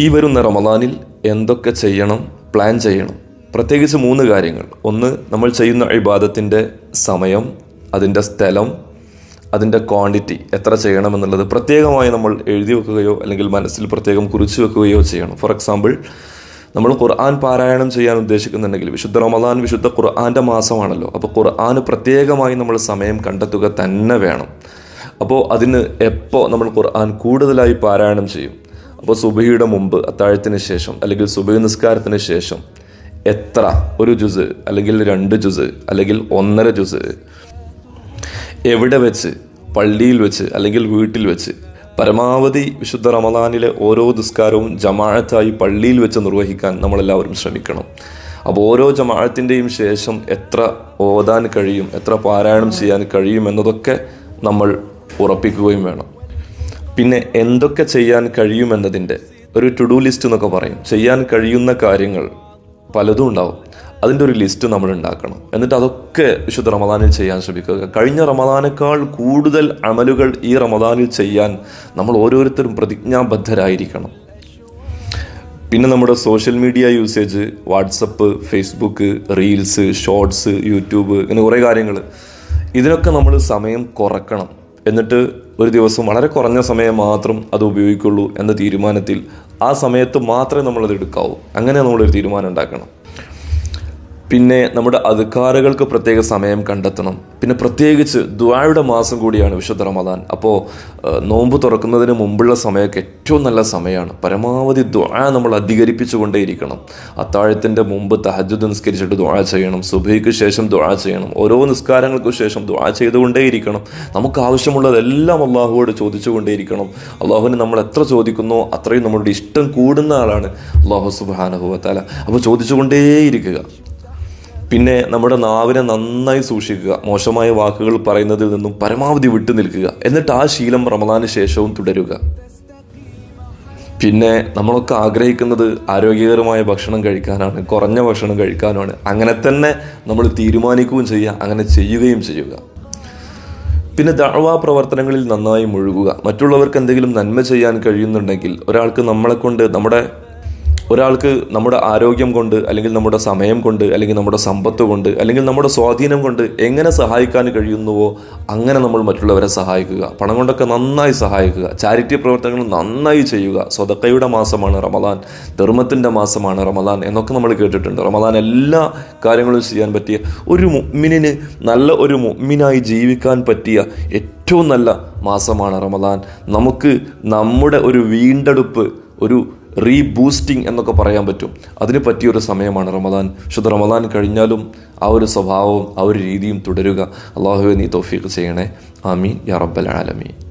ഈ വരുന്ന റമദാനിൽ എന്തൊക്കെ ചെയ്യണം പ്ലാൻ ചെയ്യണം? പ്രത്യേകിച്ച് മൂന്ന് കാര്യങ്ങൾ. ഒന്ന് നമ്മൾ ചെയ്യുന്ന ഇബാദത്തിന്റെ സമയം അതിന്റെ സ്ഥലം അതിന്റെ ക്വാണ്ടിറ്റി എത്ര ചെയ്യണം എന്നുള്ളത് പ്രത്യേകമായി നമ്മൾ എഴുതി വെക്കുകയോ അല്ലെങ്കിൽ മനസ്സിൽ പ്രത്യേകം കുറിച്ചു വെക്കുകയോ ചെയ്യണം. ഫോർ എക്സാമ്പിൾ നമ്മൾ ഖുർആൻ പാരായണം ചെയ്യാൻ ഉദ്ദേശിക്കുന്നുണ്ടെങ്കിൽ വിശുദ്ധ റമദാൻ വിശുദ്ധ ഖുർആന്റെ മാസമാണല്ലോ. അപ്പോൾ ഖുർആന് പ്രത്യേകമായി നമ്മൾ സമയം കണ്ടെത്തുക തന്നെ വേണം. അപ്പോൾ അതിന് എപ്പോൾ നമ്മൾ ഖുർആൻ കൂടുതലായി പാരായണം ചെയ്യും? അപ്പോൾ സുബഹിയുടെ മുമ്പ് അത്താഴത്തിന് ശേഷം അല്ലെങ്കിൽ സുബഹി നിസ്കാരത്തിന് ശേഷം എത്ര ഒരു ജുസ് അല്ലെങ്കിൽ രണ്ട് ജുസ് അല്ലെങ്കിൽ ഒന്നര ജുസ് എവിടെ വെച്ച് പള്ളിയിൽ വെച്ച് അല്ലെങ്കിൽ വീട്ടിൽ വെച്ച് പരമാവധി വിശുദ്ധ റമദാനിലെ ഓരോ നിസ്കാരവും ജമാഅത്തായി പള്ളിയിൽ വെച്ച് നിർവഹിക്കാൻ നമ്മളെല്ലാവരും ശ്രമിക്കണം. അപ്പോൾ ഓരോ ജമാഅത്തിന്റെയും ശേഷം എത്ര ഓതാൻ കഴിയും എത്ര പാരായണം ചെയ്യാൻ കഴിയും എന്നതൊക്കെ നമ്മൾ ഉറപ്പിക്കുകയും വേണം. പിന്നെ എന്തൊക്കെ ചെയ്യാൻ കഴിയുമെന്നതിന്റെ ഒരു ടു ഡു ലിസ്റ്റ് എന്നൊക്കെ പറയും. ചെയ്യാൻ കഴിയുന്ന കാര്യങ്ങൾ പലതും ഉണ്ടാവും. അതിന്റെ ഒരു ലിസ്റ്റ് നമ്മൾ ഉണ്ടാക്കണം. എന്നിട്ട് അതൊക്കെ വിശുദ്ധ റമദാനിൽ ചെയ്യാൻ ശ്രമിക്കുക. കഴിഞ്ഞ റമദാനേക്കാൾ കൂടുതൽ അമലുകൾ ഈ റമദാനിൽ ചെയ്യാൻ നമ്മൾ ഓരോരുത്തരും പ്രതിജ്ഞാബദ്ധരായിരിക്കണം. പിന്നെ നമ്മുടെ social media usage WhatsApp Facebook reels shorts YouTube ഇങ്ങനെ കുറേ കാര്യങ്ങൾ. ഇതിനൊക്കെ നമ്മൾ സമയം കുറക്കണം. എന്നിട്ട് ഒരു ദിവസം വളരെ കുറഞ്ഞ സമയം മാത്രം അത് ഉപയോഗിക്കുള്ളൂ എന്ന തീരുമാനത്തിൽ ആ സമയത്ത് മാത്രമേ നമ്മളത് എടുക്കാവൂ. അങ്ങനെ നമ്മളൊരു തീരുമാനം ഉണ്ടാക്കണം. പിന്നെ നമ്മുടെ അധികാരകൾക്ക് പ്രത്യേക സമയം കണ്ടെത്തണം. പിന്നെ പ്രത്യേകിച്ച് ദ്വായുടെ മാസം കൂടിയാണ് വിശുദ്ധ റമദാൻ. അപ്പോൾ നോമ്പ് തുറക്കുന്നതിന് മുമ്പുള്ള സമയമൊക്കെ ഏറ്റവും നല്ല സമയമാണ്. പരമാവധി ദ്വാ നമ്മൾ അധികരിപ്പിച്ചുകൊണ്ടേയിരിക്കണം. അത്താഴത്തിന്റെ മുമ്പ് തഹജുദ് നിസ്കരിച്ചിട്ട് ദ്വാ ചെയ്യണം. സുബൈക്ക് ശേഷം ദ്വാ ചെയ്യണം. ഓരോ നിസ്കാരങ്ങൾക്കും ശേഷം ദ്വാ ചെയ്തുകൊണ്ടേയിരിക്കണം. നമുക്ക് ആവശ്യമുള്ളതെല്ലാം അള്ളാഹുവോട് ചോദിച്ചുകൊണ്ടേയിരിക്കണം. അള്ളാഹുവിന് നമ്മൾ എത്ര ചോദിക്കുന്നോ അത്രയും നമ്മളുടെ ഇഷ്ടം കൂടുന്ന ആളാണ് അള്ളാഹു സുബാനഹുവത്താല അപ്പോൾ ചോദിച്ചുകൊണ്ടേയിരിക്കുക. പിന്നെ നമ്മുടെ നാവിനെ നന്നായി സൂക്ഷിക്കുക. മോശമായ വാക്കുകൾ പറയുന്നതിൽ നിന്നും പരമാവധി വിട്ടു നിൽക്കുക. എന്നിട്ട് ആ ശീലം റമദാന് ശേഷവും തുടരുക. പിന്നെ നമ്മളൊക്കെ ആഗ്രഹിക്കുന്നത് ആരോഗ്യകരമായ ഭക്ഷണം കഴിക്കാനാണ് കുറഞ്ഞ ഭക്ഷണം കഴിക്കാനാണ് അങ്ങനെ തന്നെ നമ്മൾ തീരുമാനിക്കുകയും ചെയ്യുക അങ്ങനെ ചെയ്യുകയും ചെയ്യുക. പിന്നെ ദഴവാ പ്രവർത്തനങ്ങളിൽ നന്നായി മുഴുകുക. മറ്റുള്ളവർക്ക് എന്തെങ്കിലും നന്മ ചെയ്യാൻ കഴിയുന്നുണ്ടെങ്കിൽ ഒരാൾക്ക് നമ്മളെ കൊണ്ട് നമ്മുടെ ഒരാൾക്ക് നമ്മുടെ ആരോഗ്യം കൊണ്ട് അല്ലെങ്കിൽ നമ്മുടെ സമയം കൊണ്ട് അല്ലെങ്കിൽ നമ്മുടെ സമ്പത്ത് കൊണ്ട് അല്ലെങ്കിൽ നമ്മുടെ സ്വാധീനം കൊണ്ട് എങ്ങനെ സഹായിക്കാൻ കഴിയുന്നുവോ അങ്ങനെ നമ്മൾ മറ്റുള്ളവരെ സഹായിക്കുക. പണം കൊണ്ടൊക്കെ നന്നായി സഹായിക്കുക. ചാരിറ്റി പ്രവർത്തനങ്ങൾ നന്നായി ചെയ്യുക. സ്വതക്കയുടെ മാസമാണ് റമദാൻ. ധർമ്മത്തിന്റെ മാസമാണ് റമദാൻ എന്നൊക്കെ നമ്മൾ കേട്ടിട്ടുണ്ട്. റമദാൻ എല്ലാ കാര്യങ്ങളും ചെയ്യാൻ പറ്റിയ ഒരു മുഅ്മിനിന് നല്ല ഒരു മുഅ്മിനായി ജീവിക്കാൻ പറ്റിയ ഏറ്റവും നല്ല മാസമാണ് റമദാൻ. നമുക്ക് നമ്മുടെ ഒരു വീണ്ടെടുപ്പ് ഒരു റീബൂസ്റ്റിംഗ് എന്നൊക്കെ പറയാൻ പറ്റും. അതിന് പറ്റിയൊരു സമയമാണ് റമദാൻ. ശുദ്ധ റമദാൻ കഴിഞ്ഞാലും ആ ഒരു സ്വഭാവവും ആ ഒരു രീതിയും തുടരുക. അള്ളാഹുവെ നീ തോഫീക്ക് ചെയ്യണേ. ആമീൻ. യാ റബ്ബൽ ആലമീൻ.